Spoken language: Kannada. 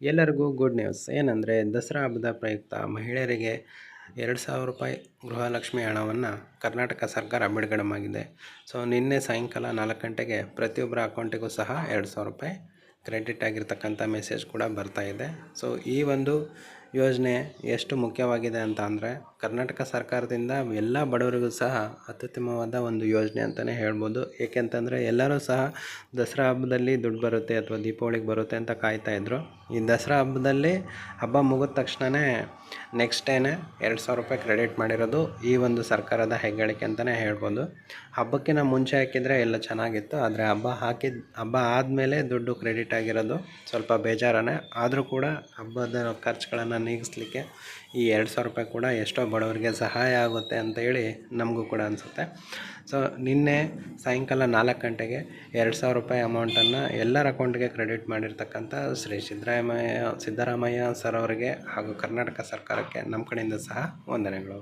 ಎಲ್ಲರಿಗೂ ಗುಡ್ ನ್ಯೂಸ್ ಏನಂದರೆ, ದಸರಾ ಹಬ್ಬದ ಪ್ರಯುಕ್ತ ಮಹಿಳೆಯರಿಗೆ ಎರಡು ಸಾವಿರ ರೂಪಾಯಿ ಗೃಹಲಕ್ಷ್ಮಿ ಹಣವನ್ನು ಕರ್ನಾಟಕ ಸರ್ಕಾರ ಬಿಡುಗಡೆ ಮಾಡಿದೆ ಸೊ ನಿನ್ನೆ ಸಾಯಂಕಾಲ ನಾಲ್ಕು ಗಂಟೆಗೆ ಪ್ರತಿಯೊಬ್ಬರ ಅಕೌಂಟಿಗೂ ಸಹ ಎರಡು ಸಾವಿರ ರೂಪಾಯಿ ಕ್ರೆಡಿಟ್ ಆಗಿರ್ತಕ್ಕಂಥ ಮೆಸೇಜ್ ಕೂಡ ಬರ್ತಾ ಇದೆ. ಸೊ ಈ ಒಂದು ಯೋಜನೆ ಎಷ್ಟು ಮುಖ್ಯವಾಗಿದೆ ಅಂತ ಅಂದರೆ ಕರ್ನಾಟಕ ಸರ್ಕಾರದಿಂದ ಎಲ್ಲ ಬಡವರಿಗೂ ಸಹ ಅತ್ಯುತ್ತಮವಾದ ಒಂದು ಯೋಜನೆ ಅಂತಲೇ ಹೇಳ್ಬೋದು. ಏಕೆಂತಂದರೆ ಎಲ್ಲರೂ ಸಹ ದಸರಾ ಹಬ್ಬದಲ್ಲಿ ದುಡ್ಡು ಬರುತ್ತೆ ಅಥವಾ ದೀಪಾವಳಿಗೆ ಬರುತ್ತೆ ಅಂತ ಕಾಯ್ತಾ ಇದ್ದರು ಈ ದಸರಾ ಹಬ್ಬದಲ್ಲಿ ಹಬ್ಬ ಮುಗಿದ ತಕ್ಷಣವೇ ನೆಕ್ಸ್ಟ್ ಡೇನೇ ಎರಡು ಸಾವಿರ ರೂಪಾಯಿ ಕ್ರೆಡಿಟ್ ಮಾಡಿರೋದು ಈ ಒಂದು ಸರ್ಕಾರದ ಹೆಗ್ಗಳಿಕೆ ಅಂತಲೇ ಹೇಳ್ಬೋದು. ಹಬ್ಬಕ್ಕಿಂತ ಮುಂಚೆ ಹಾಕಿದರೆ ಎಲ್ಲ ಚೆನ್ನಾಗಿತ್ತು, ಆದರೆ ಹಬ್ಬ ಹಾಕಿದ ಹಬ್ಬ ಆದಮೇಲೆ ದುಡ್ಡು ಕ್ರೆಡಿಟ್ ಆಗಿರೋದು ಸ್ವಲ್ಪ ಬೇಜಾರನೇ. ಆದರೂ ಕೂಡ ಹಬ್ಬದ ಖರ್ಚುಗಳನ್ನು ನೀಗಿಸ್ಲಿಕ್ಕೆ ಈ ಎರಡು ಸಾವಿರ ರೂಪಾಯಿ ಕೂಡ ಎಷ್ಟೋ ಬಡವರಿಗೆ ಸಹಾಯ ಆಗುತ್ತೆ ಅಂತ ಹೇಳಿ ನಮಗೂ ಕೂಡ ಅನಿಸುತ್ತೆ. ಸೊ ನಿನ್ನೆ ಸಾಯಂಕಾಲ ನಾಲ್ಕು ಗಂಟೆಗೆ ಎರಡು ಸಾವಿರ ರೂಪಾಯಿ ಅಮೌಂಟನ್ನು ಎಲ್ಲರ ಅಕೌಂಟ್ಗೆ ಕ್ರೆಡಿಟ್ ಮಾಡಿರ್ತಕ್ಕಂಥ ಶ್ರೀ ಸಿದ್ದರಾಮಯ್ಯ ಸಿದ್ದರಾಮಯ್ಯ ಸರ್ ಅವರಿಗೆ ಹಾಗೂ ಕರ್ನಾಟಕ ಸರ್ಕಾರಕ್ಕೆ ನಮ್ಮ ಕಡೆಯಿಂದ ಸಹ ವಂದನೆಗಳು.